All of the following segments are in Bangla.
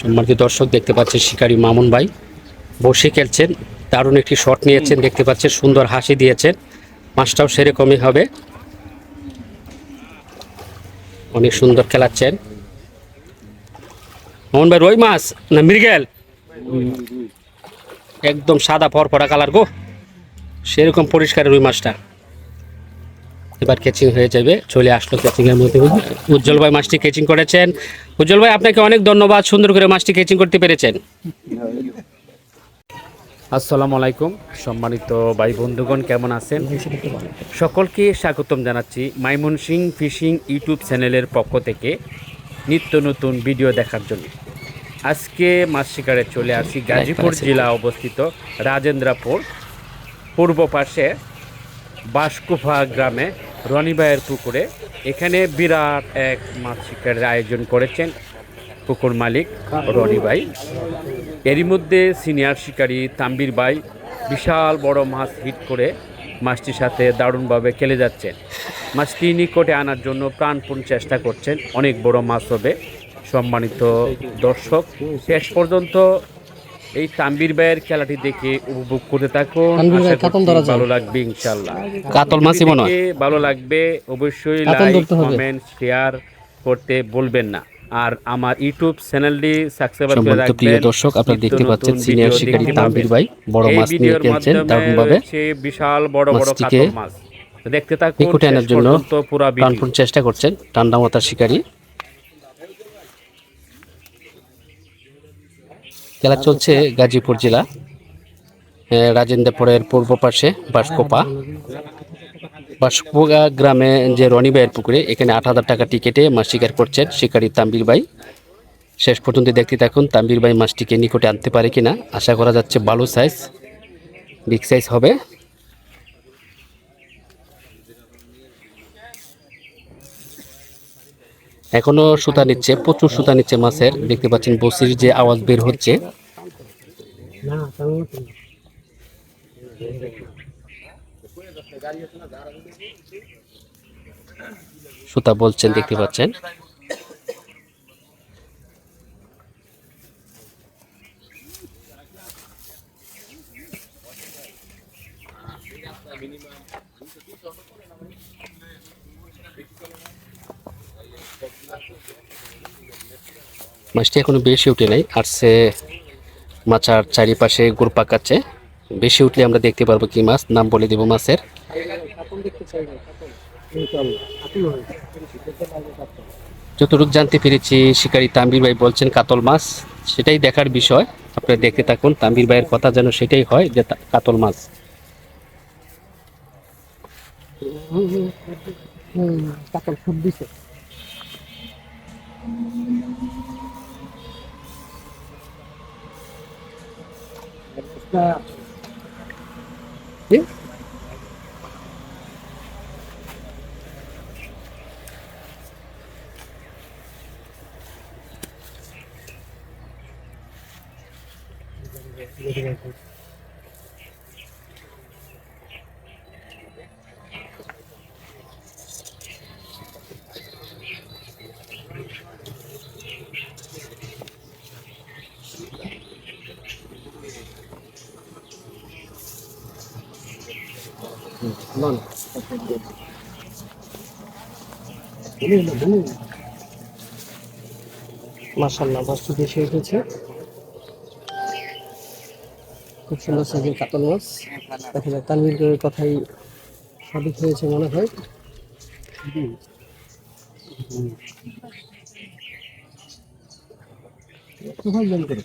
সম্মানিত দর্শক, দেখতে পাচ্ছেন শিকারী মামুন ভাই। বসে খেলছেন, দারুণ একটি শট নিয়েছেন, দেখতে পাচ্ছেন সুন্দর হাসি দিয়েছেন। মাছটাও সেরকমই হবে। অনেক সুন্দর খেলাচ্ছেন। মামুন ভাই, রই মাছ না মৃগেল? একদম সাদা পরপরা কালার গো। সেরকম পরিষ্কার রুই মাছটা। এবার কেচিং হয়ে যাবে। চলে আসলো কেচিং এর মধ্যে। উজ্জ্বল ভাই মাছটি কেচিং করেছেন। উজ্জ্বল ভাই আপনাকে অনেক ধন্যবাদ। সুন্দর করে মাছটি কেচিং করতে পেরেছেন। আসসালামু আলাইকুম সম্মানিত ভাই বন্ধুগণ কেমন আছেন? সকলকে স্বাগতম জানাচ্ছি মাইমন সিং ফিশিং ইউটিউব চ্যানেলের পক্ষ থেকে নিত্য নতুন ভিডিও দেখার জন্য। আজকে মাছ শিকারে চলে আসি গাজীপুর জেলা অবস্থিত রাজেন্দ্রাপুর পূর্ব পাশে বাসকুফা গ্রামে রনিবাইয়ের পুকুরে। এখানে বিরাট এক মাছ শিকারের আয়োজন করেছেন পুকুর মালিক রনিবাই। এরই মধ্যে সিনিয়র শিকারী তাম্বির ভাই বিশাল বড় মাছ হিট করে মাছটির সাথে দারুণভাবে খেলে যাচ্ছেন। মাছটি নিকটে আনার জন্য প্রাণপণ চেষ্টা করছেন। অনেক বড় মাছ হবে। সম্মানিত দর্শক, শেষ পর্যন্ত এই তাম্বির ভাইয়ের খেলাটি দেখে উপভোগ করতে থাকুন যায়। ভালো লাগবে ইনশাল্লাহ কাতল মাছই মনে হয়। ভালো লাগবে অবশ্যই লাইক কমেন্ট শেয়ার করতে বলবেন না। আর আমার ইউটিউব চ্যানেলটি সাবস্ক্রাইব করে রাখবেন প্রিয় দর্শক আপনারা দেখতে পাচ্ছেন সিনিয়র শিকারী পাবেন। ভাই বড় মাছ নিয়ে খেলছেন মাধ্যমে দারুণভাবে। রয়েছে বিশাল বড় বড় কাতল মাছ। দেখতে থাকুন নিকটে আনার জন্য পুরা প্রাণপণ চেষ্টা করছেন ঠান্ডা মাথার শিকারী। খেলা চলছে গাজীপুর জেলা রাজেন্দ্রপুরের পূর্ব পাশে বাসকোপা। বাসকোপা গ্রামে যে রনি ভাইয়ের পুকুরে, এখানে আট হাজার টাকা টিকেটে মাছ শিকার করছেন শিকারী তাম্বির ভাই। শেষ পর্যন্ত দেখতে থাকুন তাম্বির ভাই মাছটিকে নিকটে আনতে পারে কিনা। আশা করা যাচ্ছে ভালো সাইজ বিগ সাইজ হবে। এখনও সুতা নিচ্ছে, প্রচুর সুতা নিচ্ছে মাছের। দেখতে পাচ্ছেন বসির যে আওয়াজ বের হচ্ছে। সুতা বলছেন, দেখতে পাচ্ছেন। মাছটি এখনও বেশি উঠে নাই, আসছে মাছার চারিপাশে গুড় পাকাচ্ছে বেশি উঠলে আমরা দেখতে পারব কি মাছ, নাম বলে দেবো মাছের। যতটুকু জানতে পেরেছি, শিকারী তাম্বির ভাই বলছেন কাতল মাছ, সেটাই দেখার বিষয়। আপনারা দেখতে থাকুন তাম্বির ভাইয়ের কথা যেন সেটাই হয় যে কাতল মাছ। কাতল ফুট দিছে। 那，咦？মাশাল্লাহ মাছটি বেশি উঠেছে খুব সুন্দর সাইজের কাতল মাছ দেখা যায় তানভীর কথাই সঠিক হয়েছে মনে হয়। কোথায় জল করে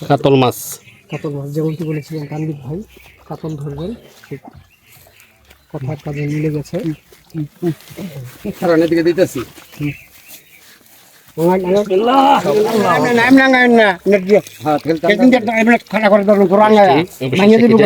কাতল মাছ। কাতল মাছ যেমনটি বলেছিলেন তানবির ভাই কাতল ধরবেন ঠিক। কথার কাজে মিলে গেছে। কারণ এদিকে দিতেছি। হ্যাঁ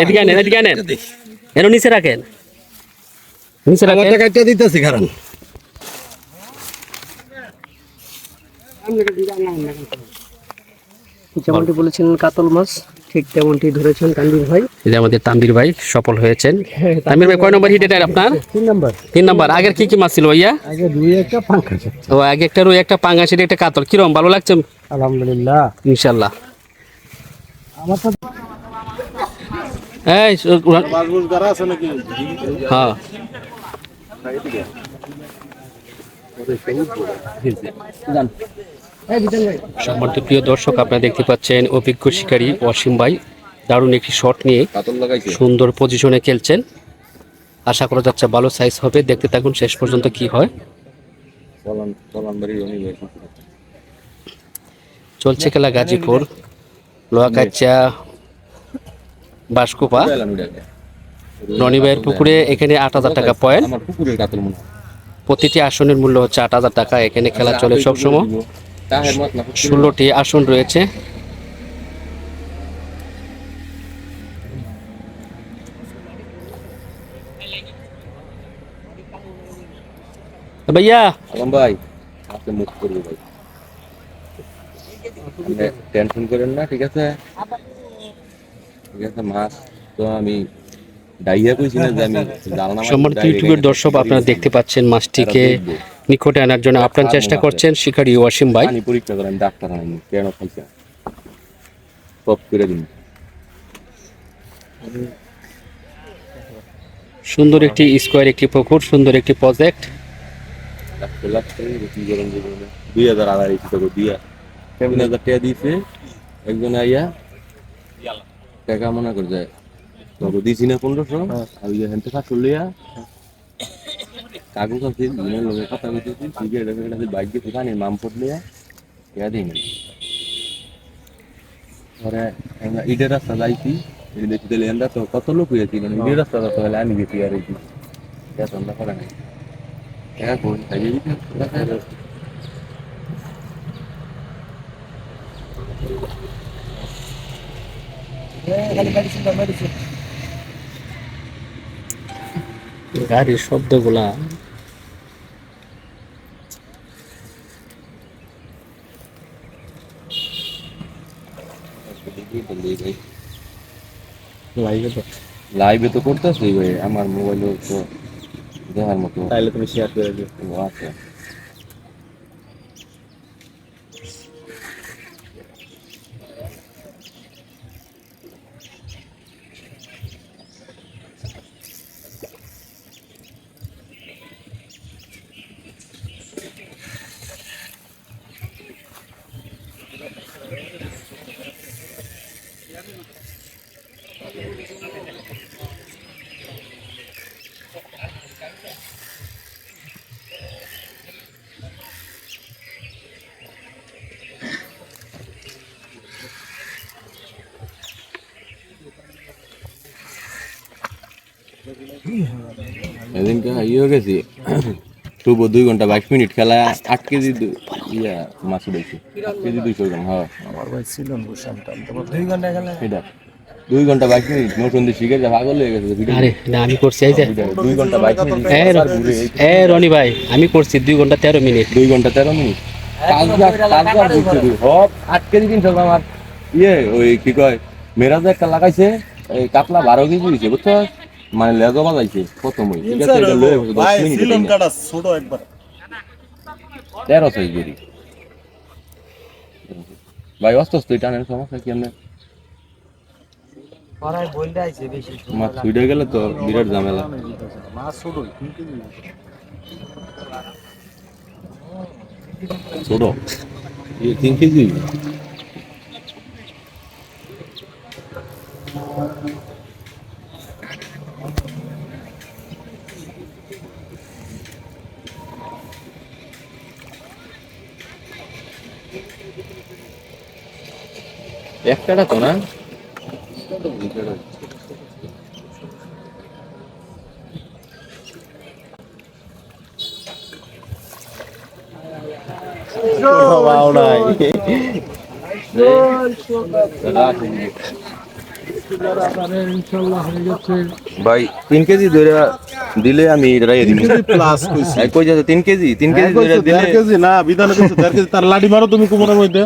এদিকে আনেন এদিকে আনেন এর নিচে রাখেন নিচে রাখেন কাটতে দিতেছি কারণ যেমনটি বলেছিলেন কাতল মাছ ঠিক তেমনটি ধরেছেন তানভীর ভাই। যে আমাদের তাম্বির ভাই সফল হয়েছেন। হ্যাঁ তাম্বির ভাই কয় নম্বর হিট এটা আপনার? তিন নাম্বার। তিন নম্বর। আগের কি কি মাছ ছিল ভাইয়া? আগে দুই একটা পাঙ্খা ও আগে একটা রুই একটা পাঙ্গা সেটা একটা কাতল। কিরম ভালো লাগছে? আলহামদুলিল্লাহ। ইনশাল্লাহ আমার তো এই স- উড়ান- হ্যাঁ এই বিজন ভাই সম্মানিত প্রিয় দর্শক আপনারা দেখতে পাচ্ছেন অভিজ্ঞ শিকারী অসীম ভাই। দারুণ একটি শট নিয়ে সুন্দর পজিশনে খেলছেন। আশা করা যাচ্ছে ভালো সাইজ হবে। দেখতে থাকুন শেষ পর্যন্ত কি হয়। চলছে খেলা গাজীপুর লোহাকাচ্চা বাসকোপা রনি ভাইয়ের পুকুরে এখানে আট হাজার টাকা পয়েন্ট হয়। প্রতিটি আসনের মূল্য হচ্ছে আট হাজার টাকা। এখানে খেলা চলে সবসময় ষোলোটি আসন রয়েছে। ভাইয়া। আলম ভাই আপনি মুখ করব ভাই টেনশন করেন না ঠিক আছে? ঠিক আছে মাছ তো আমি ডাইয়া কইছি না যে আমি সম্মানিত ইউটিউবের দর্শক আপনারা দেখতে পাচ্ছেন মাছটিকে নিকটে আনার জন্য আপ্রাণ চেষ্টা করছেন শিকারী ওয়াসিম ভাই। পরীক্ষা করেন ডাক্তার আনেন কেন খাইছে সব করে দিন। সুন্দর একটি স্কোয়ার একটি পুকুর সুন্দর একটি প্রজেক্ট। দুই হাজার আড়াই টাকা দিয়া। তিন হাজার টাকা দিয়েছে একজন আইয়া টাকা মনে করে যায় তবে দিছি না পনেরোশো আর ওই যে হেনতে কাজ কাগজ আছে দিনের লোকের কথা কইতেছি সিগারেট আছে বাইক দিয়ে পানির মাম পড়লে ইয়া দিই না পরে আমরা ইডের রাস্তা যাইছি, ইডে দেখি তাহলে এন্দা তো কত লোক হয়েছি মানে ইডের রাস্তা তো তাহলে আমি গেছি আর এই ইয়া তো আমরা করে নাই। কোন তাই গাড়ির শব্দগুলা। লাইভে তো। করতেছি ভাই আমার মোবাইলে তো দেখার মতো। তাহলে তুমি শেয়ার করে দিও। ও এদিনকে ইয়ে গেছি। শুভ দুই ঘণ্টা বাইশ মিনিট খেলা আট কেজি ইয়া মাছ উঠেছি। আট কেজি দুইশো গ্রাম হ্যাঁ। আমার ভাই ছিল দুই ঘণ্টা গেলে সেটা দুই ঘণ্টা বাইশ মিনিট নতুন দিয়ে শিখে যা পাগল হয়ে গেছে। আরে না আমি করছি এই যে দুই ঘণ্টা বাইশ মিনিট। এ রনি ভাই আমি করছি দুই ঘণ্টা তেরো মিনিট। দুই ঘণ্টা তেরো মিনিট। আট কেজি আর ইয়ে ওই কি কয় মেরাজ একটা লাগাইছে এই কাতলা বারো কেজি দিয়েছে বুঝছ? মানে লেজো বাজাইছে প্রথম ওই ঠিক আছে? এটা লয়ে দশ ভাই মিনিট শ্রীলঙ্কাটা ছোট একবার। তেরো সাইজ বেরি ভাই অস্ত অস্ত টানেন সমস্যা কি আমরা পাড়ায় বলতে আইছে বেশি মাছ ছুটে গেলে তো বিরাট ঝামেলা। মাছ ছোট কিন্তু ছোট? তিন কেজি। একটাটা তো না? ভাই তিন কেজি ধরে দিলে আমি এটা রাইয়ে দিব প্লাস কইছি। কই যাচ্ছে তিন কেজি? তিন কেজি হ্যাঁ, ধরে দিলে কেজি না বিধানে কইছে কেজি তার লাডি মারো তুমি কোমরের মধ্যে।